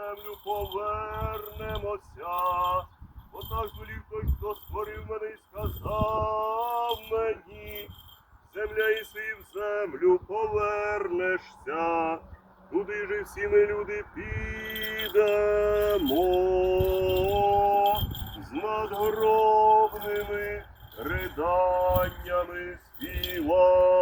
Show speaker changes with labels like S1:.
S1: землю повернемося. Отак зулів той, хто створив мене і сказав мені, земля і сив землю повернешся. Туди ж всі ми люди підемо з надгробними риданнями співа.